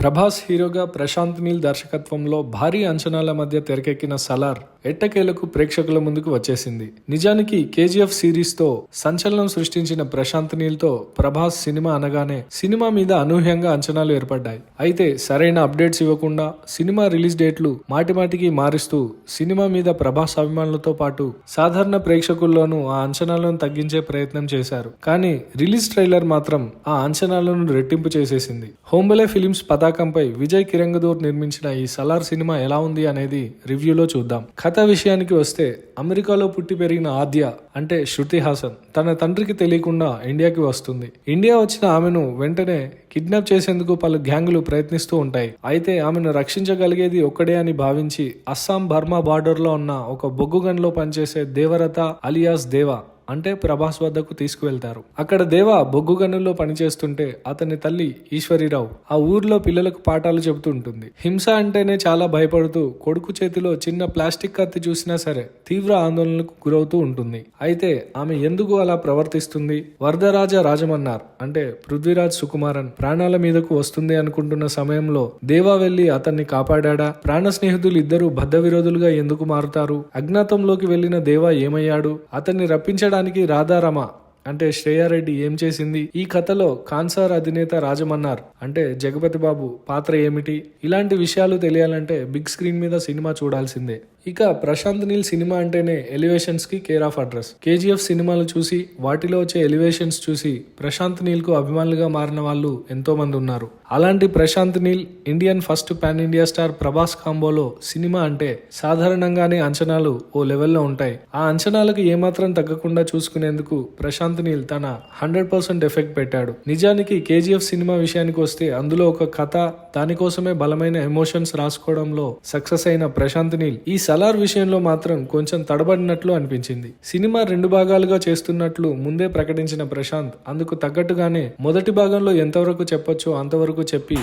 ప్రభాస్ హీరోగా ప్రశాంత్ నీల్ దర్శకత్వంలో భారీ అంచనాల మధ్య తెరకెక్కిన సలార్ ఎట్టకేలకు ప్రేక్షకుల ముందుకు వచ్చేసింది. నిజానికి కేజీఎఫ్ సిరీస్తో సంచలనం సృష్టించిన ప్రశాంత్ నీల్తో ప్రభాస్ సినిమా అనగానే సినిమా మీద అనూహ్యంగా అంచనాలు ఏర్పడ్డాయి. అయితే సరైన అప్డేట్స్ ఇవ్వకుండా సినిమా రిలీజ్ డేట్లు మాటిమాటికి మారుస్తూ సినిమా మీద ప్రభాస్ అభిమానులతో పాటు సాధారణ ప్రేక్షకుల్లోనూ ఆ అంచనాలను తగ్గించే ప్రయత్నం చేశారు. కానీ రిలీజ్ ట్రైలర్ మాత్రం ఆ అంచనాలను రెట్టింపు చేసేసింది. హోంబలే ఫిలిమ్స్ పతాకంపై విజయ్ కిరంగదూర్ నిర్మించిన ఈ సలార్ సినిమా ఎలా ఉంది అనేది రివ్యూలో చూద్దాం. కథ విషయానికి వస్తే అమెరికాలో పుట్టి పెరిగిన ఆద్య అంటే శృతి హాసన్ తన తండ్రికి తెలియకుండా ఇండియాకి వస్తుంది. ఇండియా వచ్చిన ఆమెను వెంటనే కిడ్నాప్ చేసేందుకు పలు గ్యాంగులు ప్రయత్నిస్తూ ఉంటాయి. అయితే ఆమెను రక్షించగలిగేది ఒక్కడే అని భావించి అస్సాం బర్మా బార్డర్లో ఉన్న ఒక బొగ్గు గన్లో పనిచేసే దేవరత అలియాస్ దేవా అంటే ప్రభాస్ వద్దకు తీసుకువెళ్తారు. అక్కడ దేవ బొగ్గు గనుల్లో పనిచేస్తుంటే అతని తల్లి ఈశ్వరీరావు ఆ ఊర్లో పిల్లలకు పాఠాలు చెబుతూ ఉంటుంది. హింస అంటేనే చాలా భయపడుతూ కొడుకు చేతిలో చిన్న ప్లాస్టిక్ కత్తి చూసినా సరే తీవ్ర ఆందోళనకు గురవుతూ ఉంటుంది. అయితే ఆమె ఎందుకు అలా ప్రవర్తిస్తుంది? వరదరాజ రాజమన్నార్ అంటే పృథ్వీరాజ్ సుకుమారన్ ప్రాణాల మీదకు వస్తుంది అనుకుంటున్న సమయంలో దేవా వెళ్ళి అతన్ని కాపాడా ప్రాణ స్నేహితులు ఇద్దరు బద్ధ విరోధులుగా ఎందుకు మారుతారు? అజ్ఞాతంలోకి వెళ్ళిన దేవా ఏమయ్యాడు? అతన్ని రప్పించడానికి రాధారమ అంటే శ్రేయారెడ్డి ఏం చేసింది? ఈ కథలో కాన్సార్ అధినేత రాజమన్నార్. అంటే జగపతి బాబు పాత్ర ఏమిటి? ఇలాంటి విషయాలు తెలియాలంటే బిగ్ స్క్రీన్ మీద సినిమా చూడాల్సిందే. ఇక ప్రశాంత్ నీల్ సినిమా అంటేనే ఎలివేషన్స్కి కేర్ ఆఫ్ అడ్రస్. కేజీఎఫ్ సినిమాలు చూసి వాటిలో వచ్చే ఎలివేషన్స్ చూసి ప్రశాంత్ నీల్కు అభిమానులుగా మారిన వాళ్ళు ఎంతో మంది ఉన్నారు. అలాంటి Prashanth Neel Indian first pan India star Prabhas కాంబోలో cinema అంటే సాధారణంగానే అంచనాలు ఓ లెవెల్లో ఉంటాయి. ఆ అంచనాలకు ఏమాత్రం తగ్గకుండా చూసుకునేందుకు ప్రశాంత్ నీల్ తన హండ్రెడ్ పర్సెంట్ ఎఫెక్ట్ పెట్టాడు. నిజానికి కేజీఎఫ్ సినిమా విషయానికి వస్తే అందులో ఒక కథ దానికోసమే బలమైన ఎమోషన్స్ రాసుకోవడంలో సక్సెస్ అయిన ప్రశాంత్ నీల్ ఈ సలార్ విషయంలో మాత్రం కొంచెం తడబడినట్లు అనిపించింది. సినిమా రెండు భాగాలుగా చేస్తున్నట్లు ముందే ప్రకటించిన ప్రశాంత్ అందుకు తగ్గట్టుగానే మొదటి భాగంలో ఎంతవరకు చెప్పొచ్చో అంతవరకు చెప్పి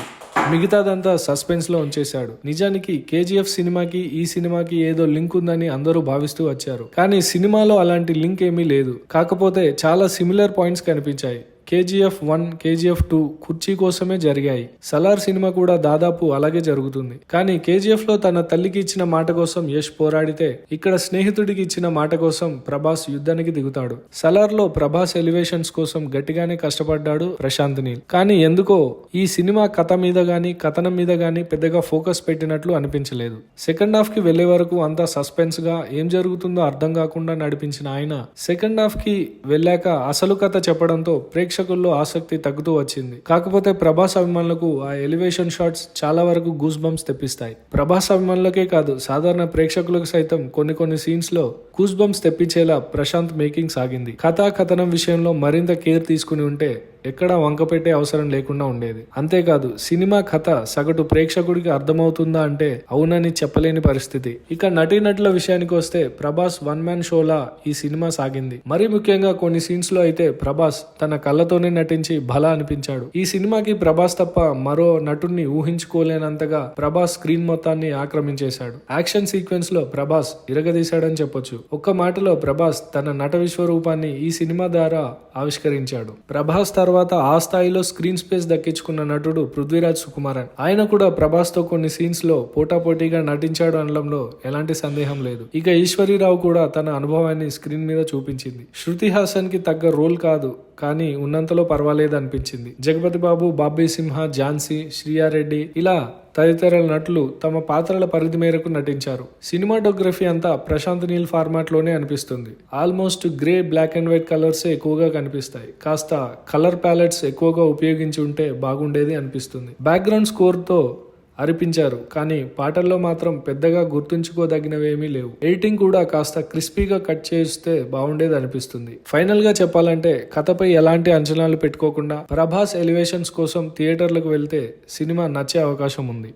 మిగతాదంతా సస్పెన్స్లో ఉంచేశాడు. నిజానికి కేజీఎఫ్ సినిమాకి ఈ సినిమాకి ఏదో లింక్ ఉందని అందరూ భావిస్తూ వచ్చారు. కానీ సినిమాలో అలాంటి లింక్ ఏమీ లేదు. కాకపోతే చాలా సిమిలర్ పాయింట్స్ కనిపించాయి. కేజీఎఫ్ వన్ కేజీఎఫ్ టూ కుర్చీ కోసమే జరిగాయి. సలార్ సినిమా కూడా దాదాపు అలాగే జరుగుతుంది. కానీ కేజీఎఫ్లో తన తల్లికి ఇచ్చిన మాట కోసం యష్ పోరాడితే ఇక్కడ స్నేహితుడికి ఇచ్చిన మాట కోసం ప్రభాస్ యుద్ధానికి దిగుతాడు. సలార్లో ప్రభాస్ ఎలివేషన్స్ కోసం గట్టిగానే కష్టపడ్డాడు ప్రశాంత్ నీల్. కానీ ఎందుకో ఈ సినిమా కథ మీద గాని కథనం మీద గాని పెద్దగా ఫోకస్ పెట్టినట్లు అనిపించలేదు. సెకండ్ హాఫ్కి వెళ్ళే వరకు అంతా సస్పెన్స్గా ఏం జరుగుతుందో అర్థం కాకుండా నడిపించిన ఆయన సెకండ్ హాఫ్కి వెళ్ళాక అసలు కథ చెప్పడంతో ప్రేక్షకుల్లో ఆసక్తి తగ్గుతూ వచ్చింది. కాకపోతే ప్రభాస్ అభిమానులకు ఆ ఎలివేషన్ షాట్స్ చాలా వరకు గూస్ బంప్స్ తెప్పిస్తాయి. ప్రభాస్ అభిమానులకే కాదు సాధారణ ప్రేక్షకులకు సైతం కొన్ని కొన్ని సీన్స్ కూస్ బంప్స్ తెప్పించేలా ప్రశాంత్ మేకింగ్ సాగింది. కథా కథనం విషయంలో మరింత కేర్ తీసుకుని ఉంటే ఎక్కడా వంకపెట్టే అవసరం లేకుండా ఉండేది. అంతేకాదు సినిమా కథ సగటు ప్రేక్షకుడికి అర్థమవుతుందా అంటే అవునని చెప్పలేని పరిస్థితి. ఇక నటీనటుల విషయానికి వస్తే ప్రభాస్ వన్ మ్యాన్ షోలా ఈ సినిమా సాగింది. మరీ ముఖ్యంగా కొన్ని సీన్స్లో అయితే ప్రభాస్ తన కళ్ళతోనే నటించి బల అనిపించాడు. ఈ సినిమాకి ప్రభాస్ తప్ప మరో నటుడిని ఊహించుకోలేనంతగా ప్రభాస్ స్క్రీన్ మొత్తాన్ని ఆక్రమించేశాడు. యాక్షన్ సీక్వెన్స్లో ప్రభాస్ ఇరగదీశాడని చెప్పొచ్చు. ఒక్క మాటలో ప్రభాస్ తన నట విశ్వరూపాన్ని ఈ సినిమా ద్వారా ఆవిష్కరించాడు. ప్రభాస్ తర్వాత ఆ స్థాయిలో స్క్రీన్ స్పేస్ దక్కించుకున్న నటుడు పృథ్వీరాజ్ సుకుమారన్. ఆయన కూడా ప్రభాస్తో కొన్ని సీన్స్లో పోటాపోటీగా నటించాడు అనడంలో ఎలాంటి సందేహం లేదు. ఇక ఈశ్వరీరావు కూడా తన అనుభవాన్ని స్క్రీన్ మీద చూపించింది. శృతి హాసన్కి తగ్గ రోల్ కాదు కానీ ఉన్నంతలో పర్వాలేదు అనిపించింది జగపతి బాబు బాబీ సింహ ఝాన్సీ శ్రీయారెడ్డి ఇలా తదితర నటులు తమ పాత్రల పరిధి మేరకు నటించారు. సినిమాటోగ్రఫీ అంతా ప్రశాంత్ నీల్ ఫార్మాట్లోనే అనిపిస్తుంది. Almost grey black and white colours ఎక్కువగా కనిపిస్తాయి. కాస్త కలర్ ప్యాలెట్స్ ఎక్కువగా ఉపయోగించి ఉంటే బాగుండేది అనిపిస్తుంది. బ్యాక్గ్రౌండ్ స్కోర్తో అరిపించారు. కానీ పాటల్లో మాత్రం పెద్దగా గుర్తుంచుకోదగినవేమీ లేవు. ఎడిటింగ్ కూడా కాస్త క్రిస్పీగా కట్ చేస్తే బాగుండేది అనిపిస్తుంది. ఫైనల్గా చెప్పాలంటే కథపై ఎలాంటి అంచనాలు పెట్టుకోకుండా ప్రభాస్ ఎలివేషన్స్ కోసం థియేటర్లకు వెళ్తే సినిమా నచ్చే అవకాశం ఉంది.